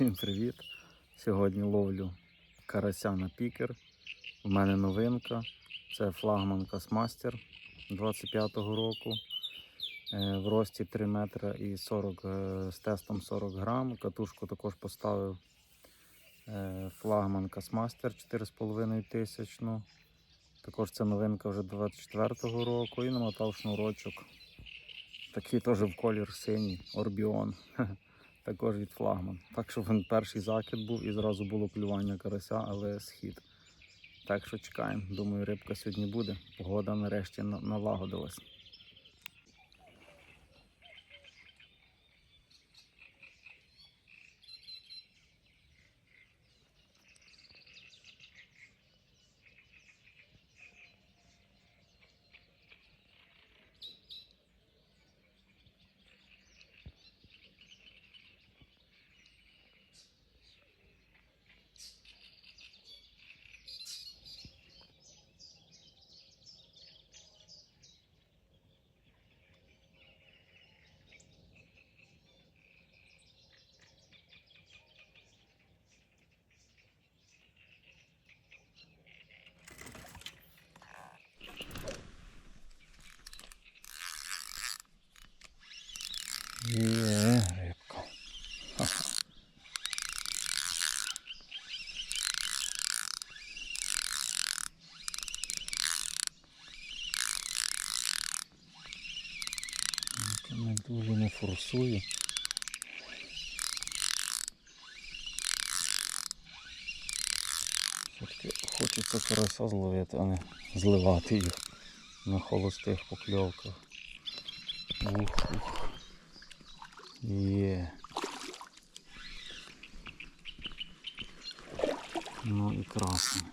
Всім привіт. Сьогодні ловлю карася на пікер. У мене новинка. Це флагман Касмастер 25-го року. Е, В рості 3 метри і 40 е, з тестом 40 грам. Катушку також поставив е, флагман Касмастер 4,5 тисячну. Також це новинка вже 24-го року і намотав шнурочок. Такий теж в колір синій, Орбіон. Також від флагман. Так що він перший закид був і зразу було клювання карася, але схід. Так що чекаємо. Думаю, рибка сьогодні буде. Погода нарешті налагодилась. Є рибка. Не дуже не. Все-таки хочеться карася зловити, а не зливати їх на холостих покльовках. Ух, ух. Є. Ну і красний.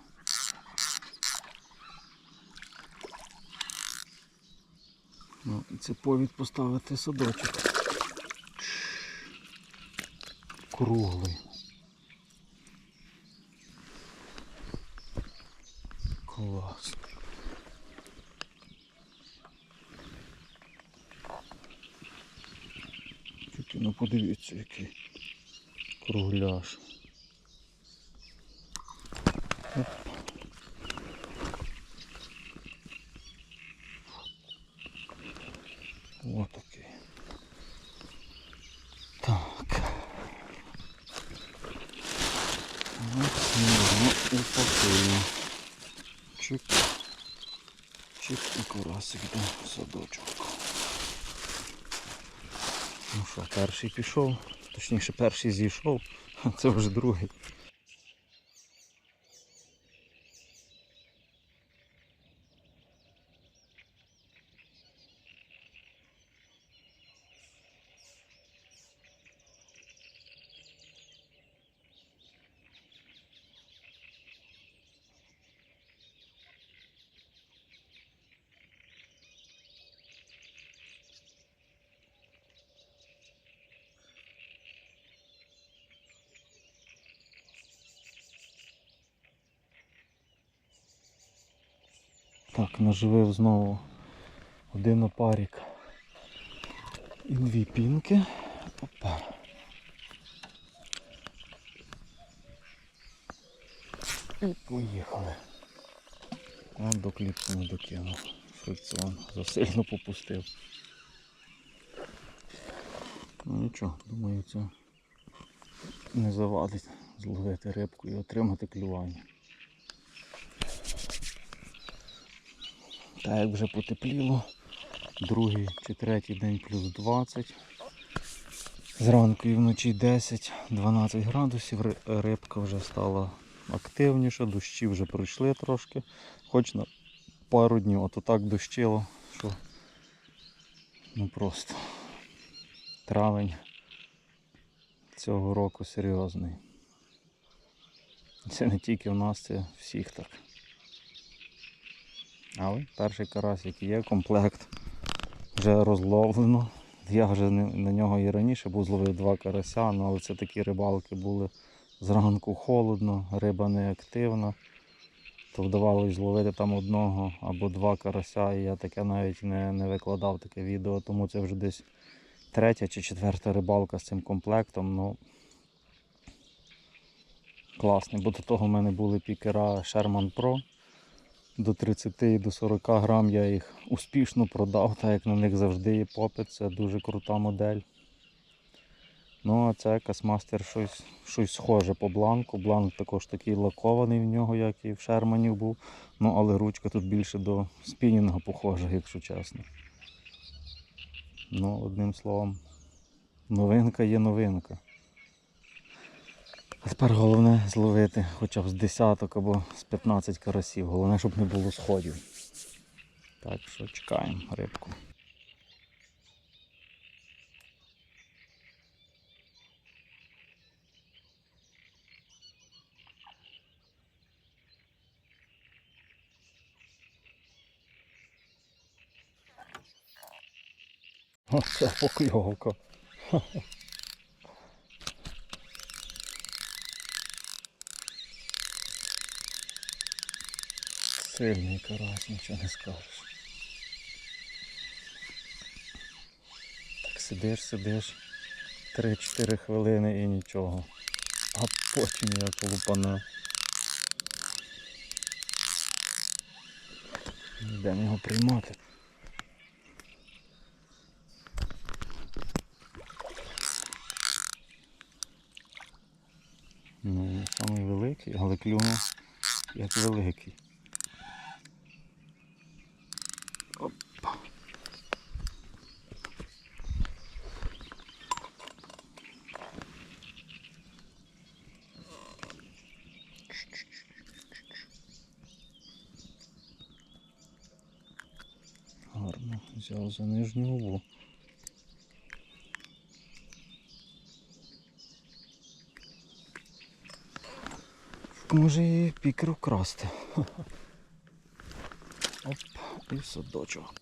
Ну, це повід поставити садочок. Круглий. Тільки ну подивіться, який кругляш. Оп. Ось такий. Так. Ось ну, і пакуємо. Чик. Чик і карасик до садочок. Перший пішов, точніше перший зійшов, а це вже другий. Так, наживив знову один опарик і дві пінки. Опа. І поїхали. А до кліпсу не докинув. Фрикціон засильно попустив. Ну нічого, думаю, це не завадить зловити рибку і отримати клювання. Так як вже потепліло, другий чи третій день плюс 20. Зранку і вночі 10-12 градусів, рибка вже стала активніша, дощі вже пройшли трошки, хоч на пару днів, а то так дощило, що ну просто травень цього року серйозний. Це не тільки в нас, це всіх так. Але перший карась, який є, комплект вже розловлено. Я вже на нього і раніше був зловив два карася, ну, але це такі рибалки були зранку холодно, риба не активна. То вдавалося зловити там одного або два карася, і я таке навіть не, не викладав таке відео, тому це вже десь третя чи четверта рибалка з цим комплектом. Ну, класний, бо до того в мене були пікера Sherman Pro. До 30 і до 40 грам я їх успішно продав, так як на них завжди є попит, це дуже крута модель. Ну, а це Касмастер щось, щось схоже по бланку. Бланк також такий лакований в нього, як і в Шерманів був. Ну, але ручка тут більше до спінінга похожа, якщо чесно. Ну, одним словом, новинка є новинка. А тепер головне зловити хоча б з десяток або з 15 карасів. Головне, щоб не було сходів. Так що чекаємо рибку. Оце покльовка. Сильний карась, нічого не скажеш. Так сидиш, сидиш 3-4 хвилини і нічого. А потім я полупана. Йдемо його приймати. Ну, самий великий, але клюнув як великий. Опа. Гарно, взяв за нижню губу. Може і пікер вкрасти. Оп, і садочок.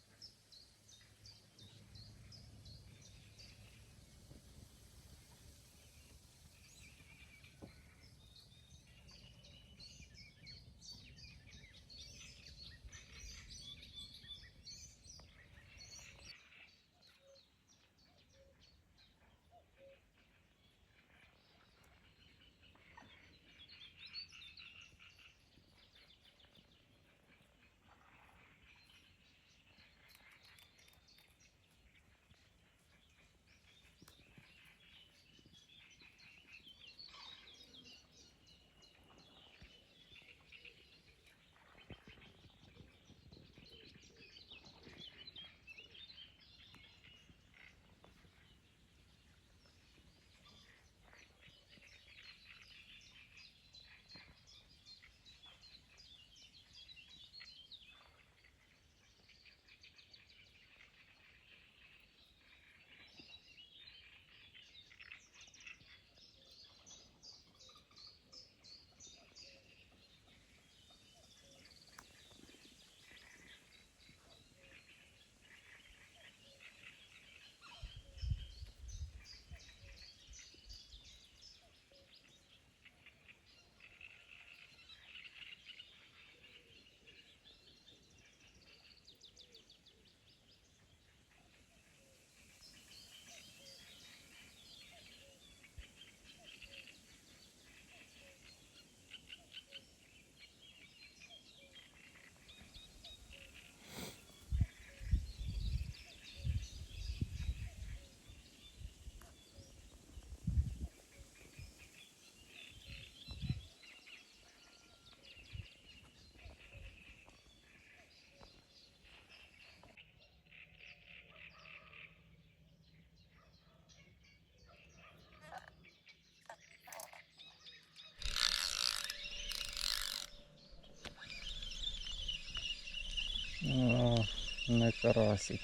Не карасик.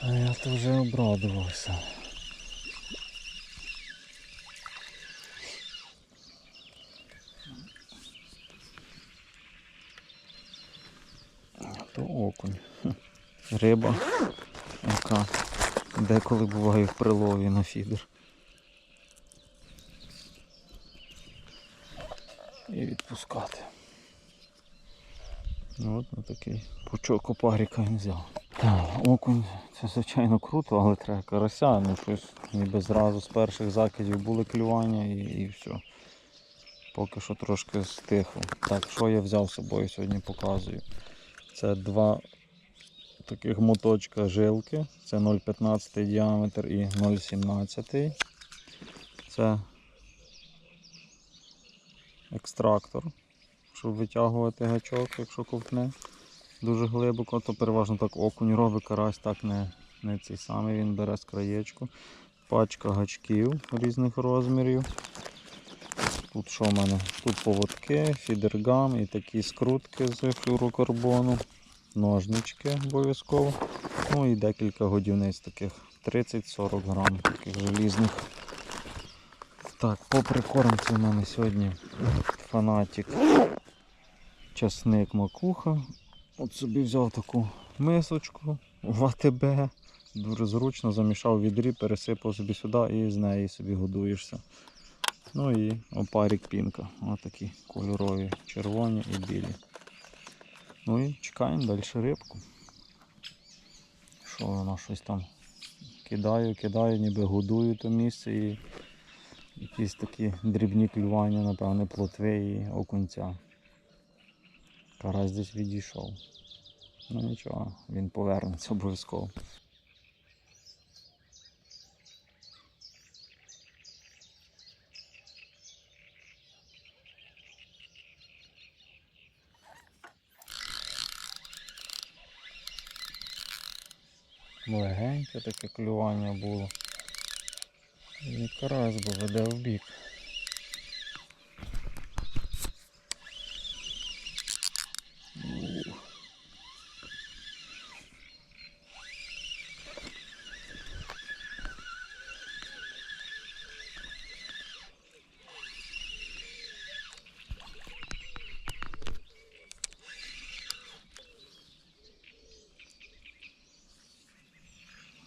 А я то вже обрадувався. То окунь. Риба, яка деколи буває в прилові на фідер. І відпускати. Ну от такий пучок опаріка він взяв. Так, окунь це звичайно круто, але треба карася. Ну щось ніби зразу з перших закидів були клювання і, і все. Поки що трошки стихло. Так, що я взяв з собою сьогодні показую. Це два таких моточка жилки. Це 0,15 діаметр і 0,17. Це екстрактор, щоб витягувати гачок, якщо ковтне дуже глибоко, то переважно так окунь робить, карась так не, не цей самий, він бере з краєчку. Пачка гачків різних розмірів. Тут що в мене? Тут поводки, фідергам і такі скрутки з флюрокарбону, ножнички обов'язково. Ну і декілька годівниць таких 30-40 грам таких желізних. Так, по прикормці в мене сьогодні фанатик часник макуха. От собі взяв таку мисочку в АТБ. Дуже зручно замішав в відрі, пересипав собі сюди і з неї собі годуєшся. Ну і опарік пінка. Отакі кольорові, червоні і білі. Ну і чекаємо далі рибку. Що вона щось там кидаю, кидаю, ніби годую то місце і якісь такі дрібні клювання, напевне, плотви і окунця. Карась десь відійшов. Ну нічого, він повернеться обов'язково. Легеньке таке клювання було. І карась бо веде в бік.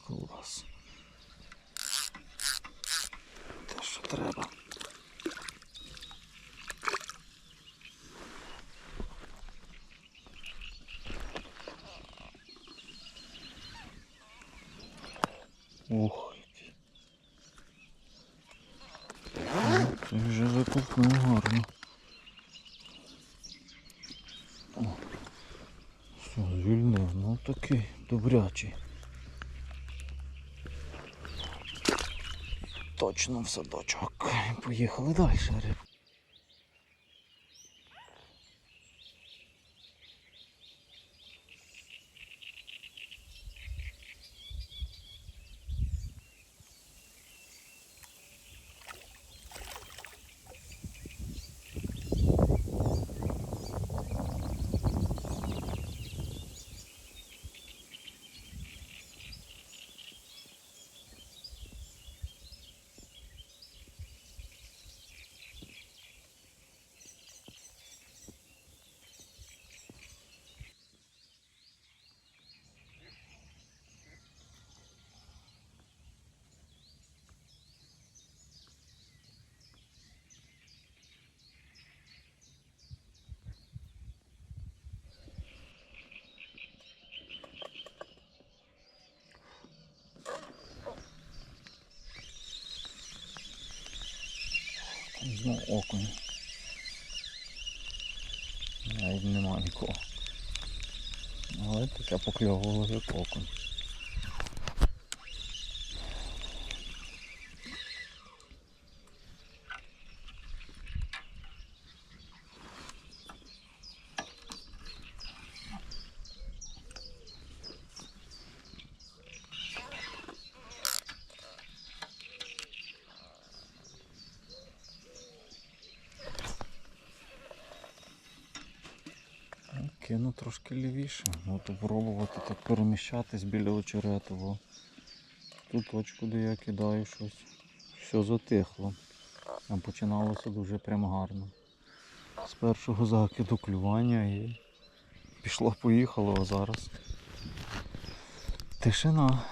Клас. Те, що треба. Ух. який. Це вже закупнув гарно. О, Все, звільнив, ну такий добрячий. Точно в садочок. Поїхали далі, риб. Знову окунь. Навіть нема нікого. Але таке покльовувало як окунь. Кину трошки лівіше. От пробувати так переміщатись біля очеретового. Ту точку, де я кидаю щось. Все затихло. А починалося дуже прям гарно. З першого закиду клювання і пішло-поїхало, а зараз. Тишина.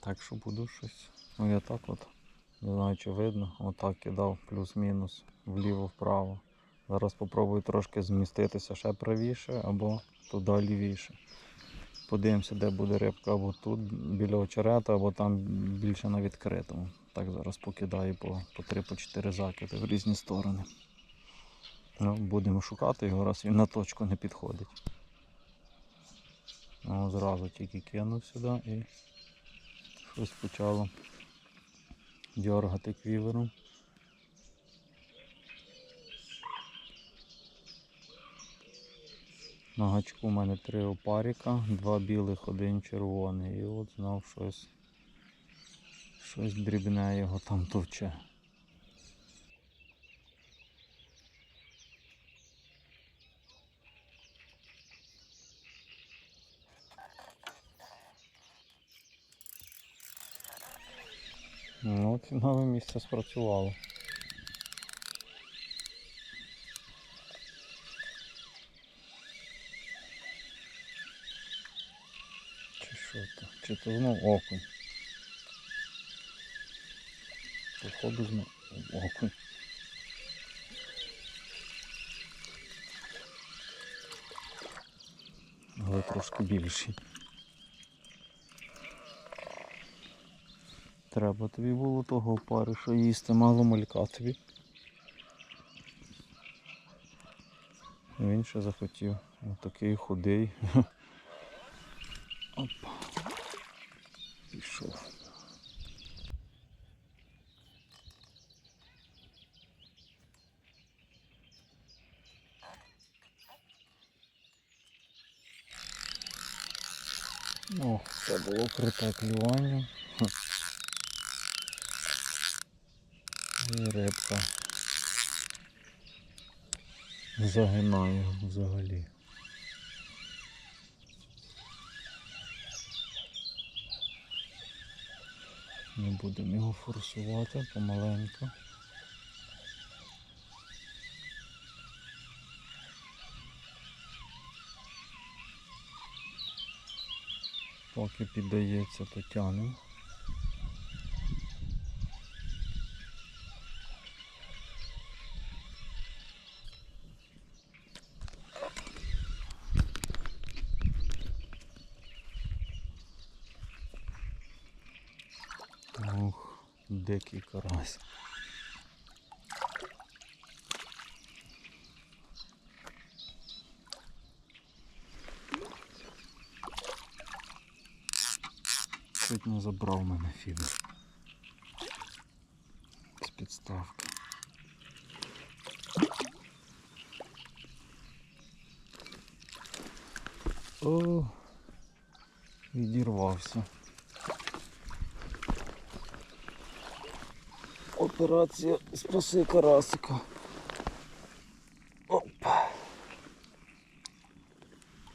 Так що буду щось. Ну я так от. Не знаю чи видно. Отак кидав плюс-мінус вліво-вправо. Зараз спробую трошки зміститися ще правіше або туди лівіше. Подивимося, де буде рибка, або тут біля очерета, або там більше на відкритому. Так зараз покидаю по, по 3-4 закиди в різні сторони. Ну, будемо шукати його, раз він на точку не підходить. Ну, зразу тільки кинув сюди і щось почало дергати квівером. На гачку у мене три опаріка, два білих, один червоний. І от знов щось, щось дрібне його там товче. Ну от нове місце спрацювало. Чи що то? Чи то знов окунь? Походу знов окунь. Але трошки більший. Треба тобі було того опари, що їсти, мало малька тобі. Він ще захотів. Ось такий худий. Опа. Пішов. О, це було круте клювання. І рибка. Загинає взагалі. Не будемо його форсувати помаленьку. Поки піддається, то тянемо. Ух, дикий карась. Чуть забрав мене фідер. З підставки. О, відірвався. Операція спаси карасика. Опа.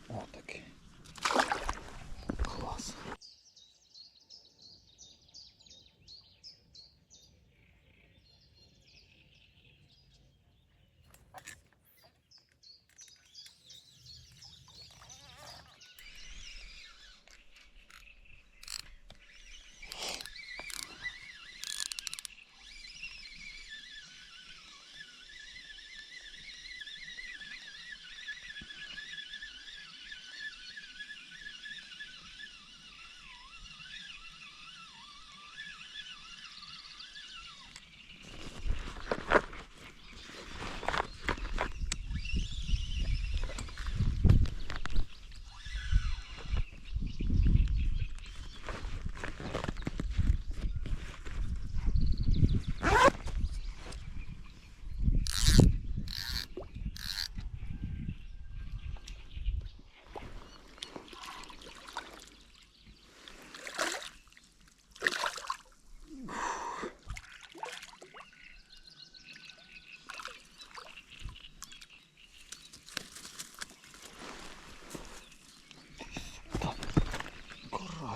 Отакий. Клас.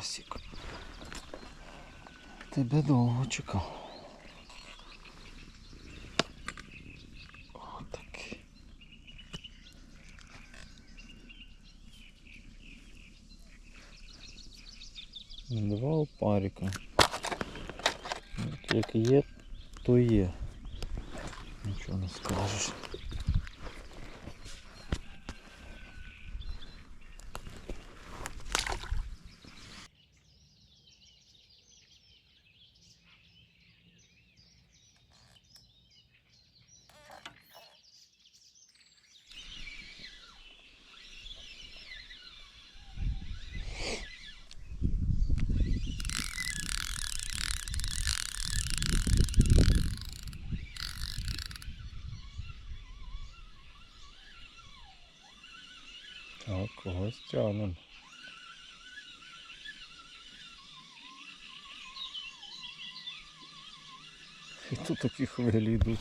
Карасик. Тебе довго чекав. Два опарика. Як є, то є. Нічого не скажеш. Так, когось тягнем. І тут такі хвилі йдуть.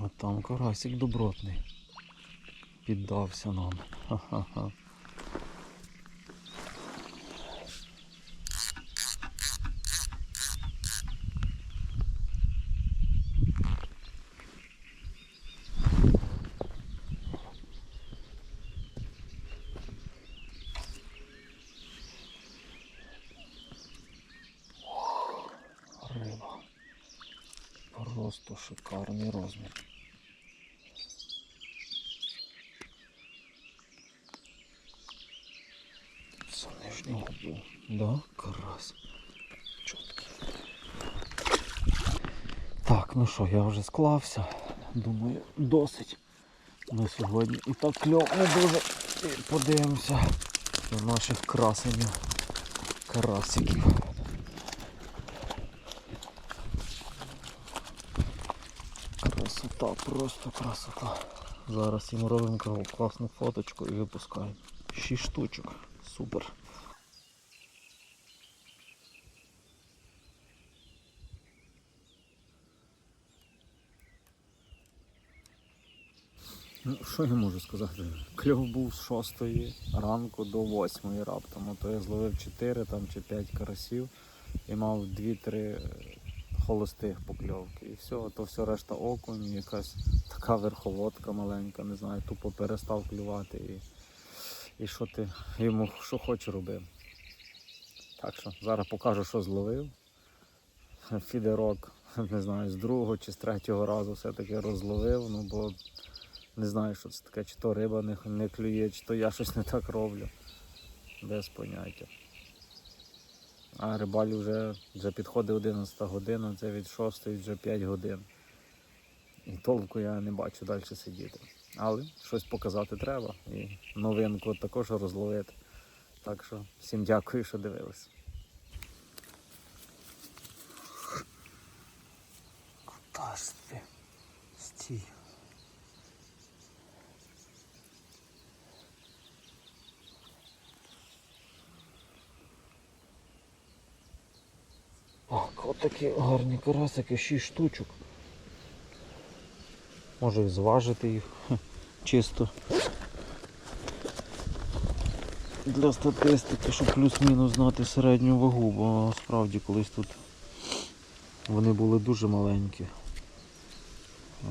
От там карасик добротний. Піддався нам. Ха-ха-ха. Риба. Просто шикарний розмір. Це нижнього був. Да, карась. Чоткий. Так, ну що, я вже склався. Думаю, досить. На сьогодні і так кльов не дуже. І подивимося на наших красенів карасиків. Красота, просто красота. Зараз їм робимо класну фоточку і випускаємо. Шість штучок. Супер. Ну, що я можу сказати? Кльов був з 6 ранку до 8 раптом. Ото я зловив 4 там, чи 5 карасів і мав 2-3 холостих покльовки. І все, то все решта окунь, якась така верховодка маленька, не знаю, тупо перестав клювати. І, і що ти йому що хоче робив. Так що зараз покажу, що зловив. Фідерок, не знаю, з другого чи з третього разу все-таки розловив, ну бо не знаю, що це таке, чи то риба не, не клює, чи то я щось не так роблю. Без поняття. А рибаль вже, вже підходить 11 година, це від 6 вже 5 годин. І толку я не бачу далі сидіти. Але щось показати треба. І новинку також розловити. Так що всім дякую, що дивились. Куда Так, от такі гарні карасики, 6 штучок. Може і зважити їх чисто. Для статистики, щоб плюс-мінус знати середню вагу, бо справді колись тут вони були дуже маленькі.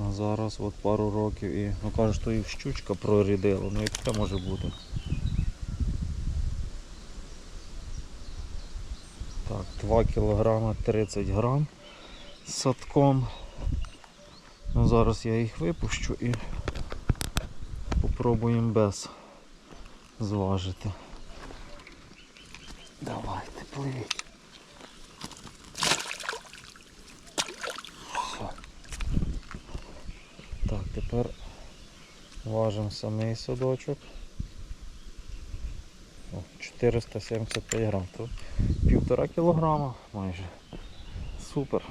А зараз от пару років і ну кажуть, що їх щучка прорідила, ну як це може бути? Так, 2 кг 30 грам з садком. Ну, зараз я їх випущу і попробуємо без зважити. Давайте, пливіть. Все. Так, тепер важимо самий садочок. О, 475 грам. То півтора кілограма майже. Супер.